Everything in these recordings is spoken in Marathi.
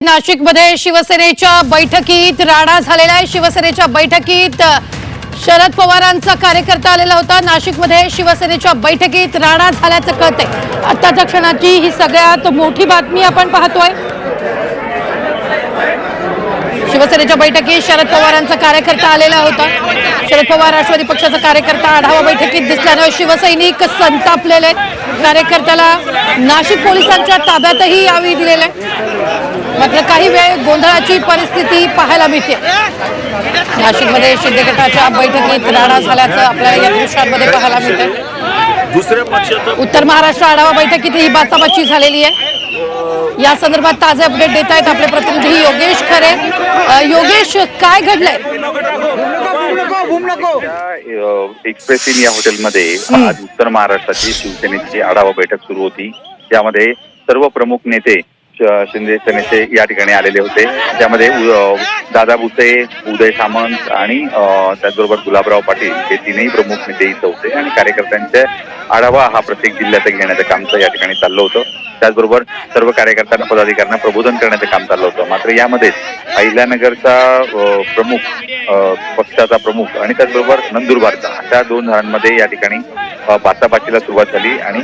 नाशिकमध्ये शिवसेनेच्या बैठकीत राडा झालेला आहे. शिवसेनेच्या बैठकीत शरद पवारांचा कार्यकर्ता आलेला होता. नाशिकमध्ये शिवसेनेच्या बैठकीत राडा झाल्याचं कळतंय. आत्ताच्या क्षणाची ही सगळ्यात मोठी बातमी आपण पाहतोय. शिवसेनेच्या बैठकीत शरद पवारांचा कार्यकर्ता आलेला होता. शरद पवार राष्ट्रवादी पक्षाचा कार्यकर्ता आढावा बैठकीत दिसल्यानं शिवसैनिक संतापलेले आहेत. कार्यकर्त्याला नाशिक पोलिसांच्या ताब्यातही यावेळी दिलेलं आहे. मात्र काही वेळ गोंधळाची परिस्थिती पाहायला मिळते. नाशिकमध्ये शिंदे गटाच्या बैठकीत राडा झाल्याचं आपल्याला या दृश्यांमध्ये पाहायला दुसऱ्या पक्षाचं उत्तर महाराष्ट्र आढावा बैठकीत ही बाचाबाची झालेली आहे. या संदर्भात ताजे अपडेट देत आहेत आपले प्रतिनिधी योगेश खरे. योगेश काय घडलंय? एक्सप्रेस इन या हॉटेलमध्ये आज उत्तर महाराष्ट्राची शिवसेनेची आढावा बैठक सुरू होती. त्यामध्ये सर्व प्रमुख नेते शिंदे सेनेचे या ठिकाणी आलेले होते. त्यामध्ये दादा भुसे उदय सामंत आणि त्याचबरोबर गुलाबराव पाटील हे तीनही प्रमुख नेते इथं होते. आणि कार्यकर्त्यांचा आढावा हा प्रत्येक जिल्ह्यात घेण्याचं कामचं या ठिकाणी चाललं होतं. त्याचबरोबर सर्व कार्यकर्त्यांना पदाधिकाऱ्यांना प्रबोधन करण्याचं काम चाललं होतं. मात्र यामध्ये अहिल्यानगरचा प्रमुख पक्षाचा प्रमुख आणि त्याचबरोबर नंदुरबारचा अशा दोन जणांमध्ये या ठिकाणी बाचाबाचीला सुरुवात झाली आणि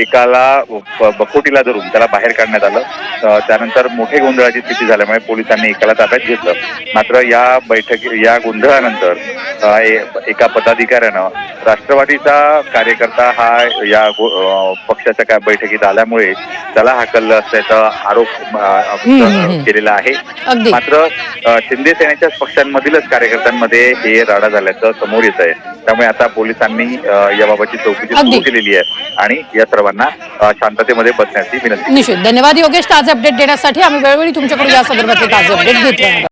एकाला ब- बखोटीला धरून त्याला बाहेर काढण्यात आलं. त्यानंतर मोठे गोंधळाची स्थिती झाल्यामुळे पोलिसांनी एकाला ताब्यात घेतलं. मात्र या बैठकी या गोंधळानंतर एका पदाधिकाऱ्यानं राष्ट्रवादीचा कार्यकर्ता हा या पक्षाच्या काय बैठकीत आल्यामुळे त्याला हाकललं असल्याचा आरोप. केलेला आहे. मात्र शिंदे सेनेच्याच पक्षांमधीलच कार्यकर्त्यांमध्ये हे राडा झाल्याचं समोर येत आहे त्यामुळे आता पोलिसांनी याबाबतची चौकशी. सुरू केलेली आहे. आणि या सर्वांना शांततेमध्ये बसण्याची विनंती. निश्चित. धन्यवाद. योगेश ताजे अपडेट देण्यासाठी आम्ही वेळोवेळी तुमच्याकडून या संदर्भातले ताजे अपडेट घेत राहणार